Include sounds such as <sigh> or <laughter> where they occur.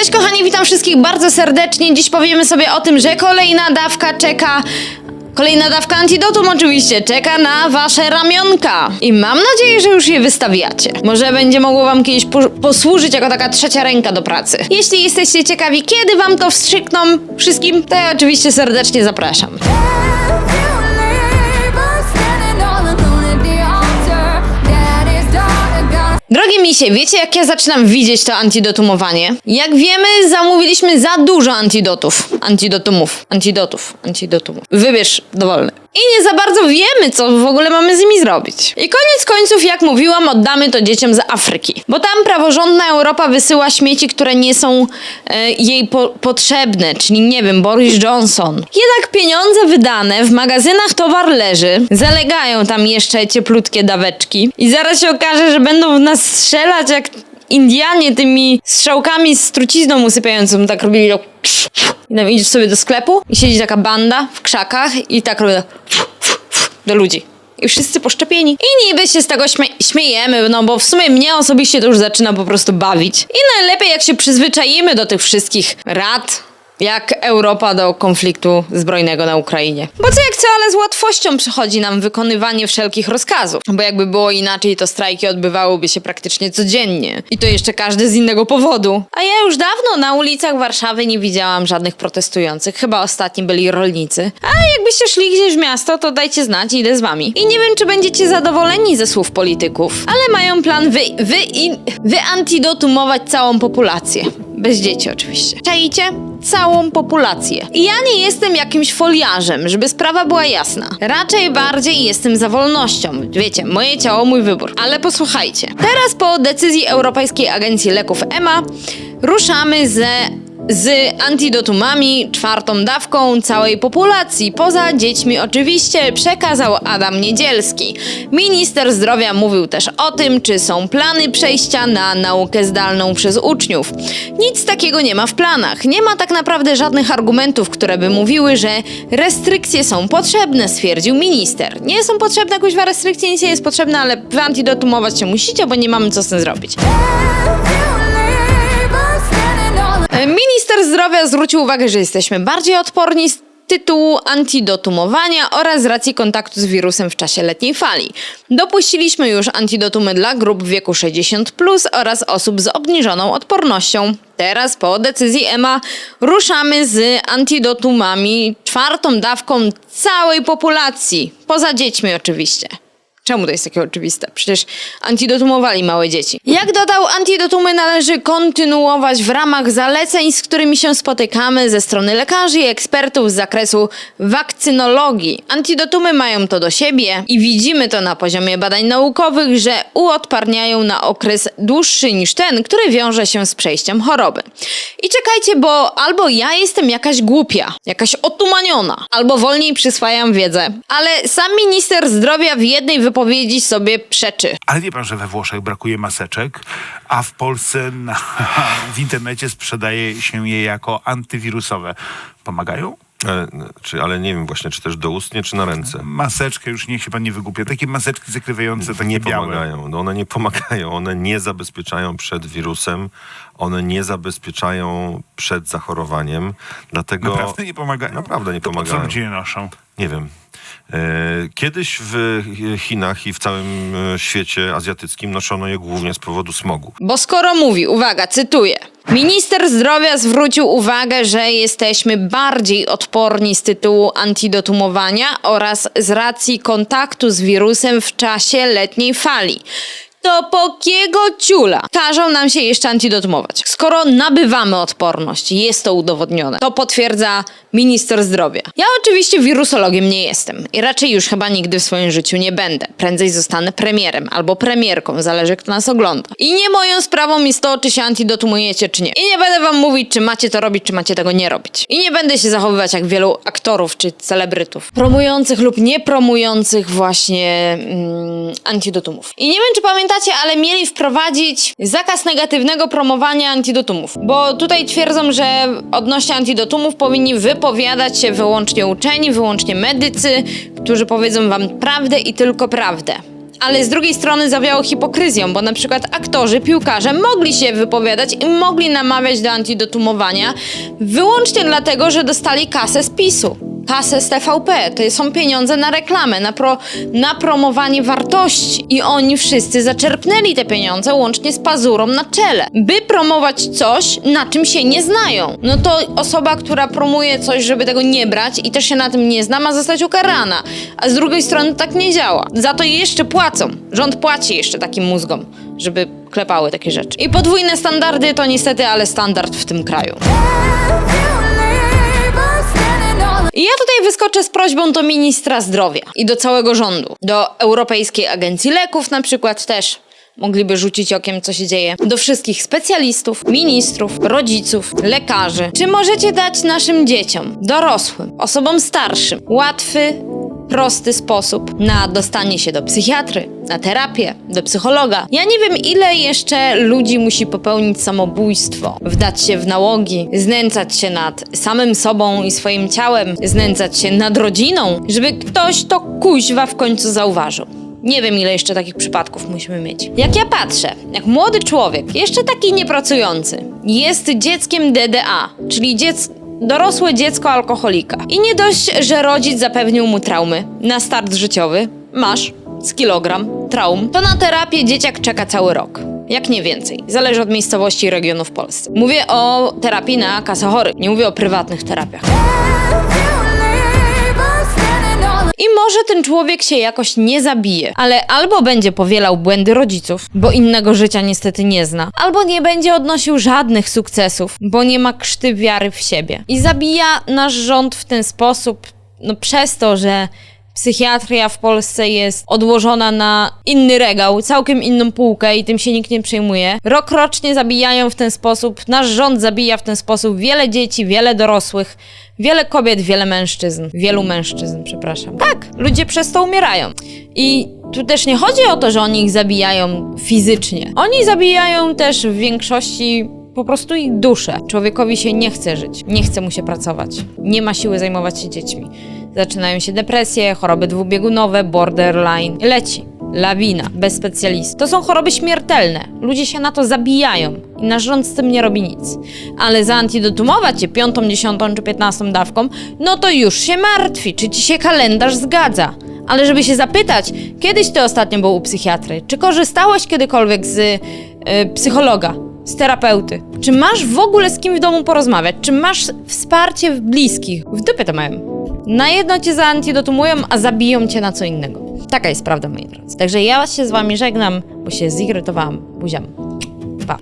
Cześć kochani, witam wszystkich bardzo serdecznie. Dziś powiemy sobie o tym, że kolejna dawka czeka. Kolejna dawka antidotum oczywiście czeka na wasze ramionka. I mam nadzieję, że już je wystawiacie. Może będzie mogło wam kiedyś po posłużyć jako taka trzecia ręka do pracy. Jeśli jesteście ciekawi, kiedy wam to wstrzykną wszystkim, to ja oczywiście serdecznie zapraszam. Drogie misie, wiecie jak ja zaczynam widzieć to antidotumowanie? Jak wiemy, zamówiliśmy za dużo antidotów. Antidotumów. Antidotów. Antidotumów. Wybierz dowolny. I nie za bardzo wiemy, co w ogóle mamy z nimi zrobić. I koniec końców, jak mówiłam, oddamy to dzieciom z Afryki. Bo tam praworządna Europa wysyła śmieci, które nie są e, jej po potrzebne, czyli nie wiem, Boris Johnson. Jednak pieniądze wydane w magazynach towar leży, zalegają tam jeszcze cieplutkie daweczki i zaraz się okaże, że będą w nas strzelać jak Indianie tymi strzałkami z trucizną usypiającą, tak robili i tam idziesz sobie do sklepu i siedzi taka banda w krzakach i tak robi tak do ludzi. I wszyscy poszczepieni. I niby się z tego śmie śmiejemy, no bo w sumie mnie osobiście to już zaczyna po prostu bawić. I najlepiej jak się przyzwyczajimy do tych wszystkich rad, jak Europa do konfliktu zbrojnego na Ukrainie. Bo co jak co, ale z łatwością przychodzi nam wykonywanie wszelkich rozkazów. Bo jakby było inaczej, to strajki odbywałyby się praktycznie codziennie. I to jeszcze każdy z innego powodu. A ja już dawno na ulicach Warszawy nie widziałam żadnych protestujących. Chyba ostatni byli rolnicy. A jakbyście szli gdzieś w miasto, to dajcie znać, idę z wami. I nie wiem, czy będziecie zadowoleni ze słów polityków, ale mają plan wy, wy, wyantidotumować całą populację. Bez dzieci oczywiście. Czaicie? Całą populację. I ja nie jestem jakimś foliarzem, żeby sprawa była jasna. Raczej bardziej jestem za wolnością. Wiecie, moje ciało, mój wybór. Ale posłuchajcie. Teraz po decyzji Europejskiej Agencji Leków EMA ruszamy ze z antidotumami, czwartą dawką całej populacji, poza dziećmi oczywiście, przekazał Adam Niedzielski. Minister zdrowia mówił też o tym, czy są plany przejścia na naukę zdalną przez uczniów. Nic takiego nie ma w planach. Nie ma tak naprawdę żadnych argumentów, które by mówiły, że restrykcje są potrzebne, stwierdził minister. Nie są potrzebne kuźwa restrykcje, nic nie jest potrzebne, ale wyantidotumować się musicie, bo nie mamy co z tym zrobić. Minister zdrowia zwrócił uwagę, że jesteśmy bardziej odporni z tytułu antidotumowania oraz z racji kontaktu z wirusem w czasie letniej fali. Dopuściliśmy już antidotumy dla grup w wieku 60 plus oraz osób z obniżoną odpornością. Teraz po decyzji EMA ruszamy z antidotumami czwartą dawką całej populacji, poza dziećmi oczywiście. Czemu to jest takie oczywiste? Przecież antidotumowali małe dzieci. Jak dodał, antidotumy należy kontynuować w ramach zaleceń, z którymi się spotykamy ze strony lekarzy i ekspertów z zakresu wakcynologii. Antidotumy mają to do siebie i widzimy to na poziomie badań naukowych, że uodparniają na okres dłuższy niż ten, który wiąże się z przejściem choroby. I czekajcie, bo albo ja jestem jakaś głupia, jakaś otumaniona, albo wolniej przyswajam wiedzę, ale sam minister zdrowia w jednej wypowiedzi sobie przeczy. Ale wie pan, że we Włoszech brakuje maseczek, a w Polsce na, <laughs> w internecie sprzedaje się je jako antywirusowe. Pomagają? Ale, czy, ale nie wiem właśnie, czy też doustnie, czy na ręce. Maseczkę, już niech się pan nie wygłupia. Takie maseczki zakrywające, takie nie białe. pomagają. No one nie pomagają. One nie zabezpieczają przed wirusem. One nie zabezpieczają przed zachorowaniem. Dlatego... Naprawdę nie pomagają? Naprawdę nie to Po pomagają. co ludzie je noszą? Nie wiem. E, Kiedyś w Chinach i w całym e, świecie azjatyckim noszono je głównie z powodu smogu. Bo skoro mówi, uwaga, cytuję. Minister zdrowia zwrócił uwagę, że jesteśmy bardziej odporni z tytułu antidotumowania oraz z racji kontaktu z wirusem w czasie letniej fali. To po kiego ciula każą nam się jeszcze antidotumować? Skoro nabywamy odporność, jest to udowodnione. To potwierdza minister zdrowia. Ja oczywiście wirusologiem nie jestem i raczej już chyba nigdy w swoim życiu nie będę. Prędzej zostanę premierem albo premierką, zależy kto nas ogląda. I nie moją sprawą jest to, czy się antidotumujecie, czy nie. I nie będę wam mówić, czy macie to robić, czy macie tego nie robić. I nie będę się zachowywać jak wielu aktorów czy celebrytów, promujących lub nie promujących właśnie mm, antidotumów. I nie wiem, czy pamiętacie, ale mieli wprowadzić zakaz negatywnego promowania antidotumów. Bo tutaj twierdzą, że odnośnie antidotumów powinni wypowiadać się wyłącznie uczeni, wyłącznie medycy, którzy powiedzą wam prawdę i tylko prawdę. Ale z drugiej strony zawiało hipokryzją, bo na przykład aktorzy, piłkarze mogli się wypowiadać i mogli namawiać do antidotumowania wyłącznie dlatego, że dostali kasę z PiSu. Kasę z TVP, to są pieniądze na reklamę, na, pro, na promowanie wartości. I oni wszyscy zaczerpnęli te pieniądze łącznie z pazurą na czele, by promować coś, na czym się nie znają. No to osoba, która promuje coś, żeby tego nie brać i też się na tym nie zna, ma zostać ukarana. A z drugiej strony tak nie działa. Za to jeszcze płacą. Rząd płaci jeszcze takim mózgom, żeby klepały takie rzeczy. I podwójne standardy to niestety, ale standard w tym kraju. Wyskoczę z prośbą do ministra zdrowia i do całego rządu, do Europejskiej Agencji Leków na przykład też. Mogliby rzucić okiem, co się dzieje. Do wszystkich specjalistów, ministrów, rodziców, lekarzy. Czy możecie dać naszym dzieciom, dorosłym, osobom starszym łatwy, prosty sposób na dostanie się do psychiatry, na terapię, do psychologa. Ja nie wiem, ile jeszcze ludzi musi popełnić samobójstwo, wdać się w nałogi, znęcać się nad samym sobą i swoim ciałem, znęcać się nad rodziną, żeby ktoś to kuźwa w końcu zauważył. Nie wiem, ile jeszcze takich przypadków musimy mieć. Jak ja patrzę, jak młody człowiek, jeszcze taki niepracujący, jest dzieckiem DDA, czyli dziecko dorosłe dziecko alkoholika. I nie dość, że rodzic zapewnił mu traumy na start życiowy, masz z kilogram traum, to na terapię dzieciak czeka cały rok. Jak nie więcej. Zależy od miejscowości i regionu w Polsce. Mówię o terapii na kasę chorych, nie mówię o prywatnych terapiach. Może ten człowiek się jakoś nie zabije, ale albo będzie powielał błędy rodziców, bo innego życia niestety nie zna, albo nie będzie odnosił żadnych sukcesów, bo nie ma krzty wiary w siebie. I zabija nasz rząd w ten sposób, no przez to, że psychiatria w Polsce jest odłożona na inny regał, całkiem inną półkę i tym się nikt nie przejmuje. Rokrocznie zabijają w ten sposób, nasz rząd zabija w ten sposób wiele dzieci, wiele dorosłych, wiele kobiet, wiele mężczyzn. Wielu mężczyzn, przepraszam. Tak, ludzie przez to umierają. I tu też nie chodzi o to, że oni ich zabijają fizycznie. Oni zabijają też w większości po prostu ich duszę. Człowiekowi się nie chce żyć, nie chce mu się pracować, nie ma siły zajmować się dziećmi. Zaczynają się depresje, choroby dwubiegunowe, borderline. Leci. Lawina, bez specjalistów. To są choroby śmiertelne. Ludzie się na to zabijają i nasz rząd z tym nie robi nic. Ale zaantidotumować cię piątą, dziesiątą czy piętnastą dawką, no to już się martwi, czy ci się kalendarz zgadza. Ale żeby się zapytać, kiedyś ty ostatnio był u psychiatry, czy korzystałeś kiedykolwiek z y, psychologa, z terapeuty? Czy masz w ogóle z kim w domu porozmawiać? Czy masz wsparcie w bliskich? W dupie to mają. Na jedno cię zaantidotumują, a zabiją cię na co innego. Taka jest prawda, moi drodzy. Także ja się z wami żegnam, bo się zirytowałam. Buziam. Pa.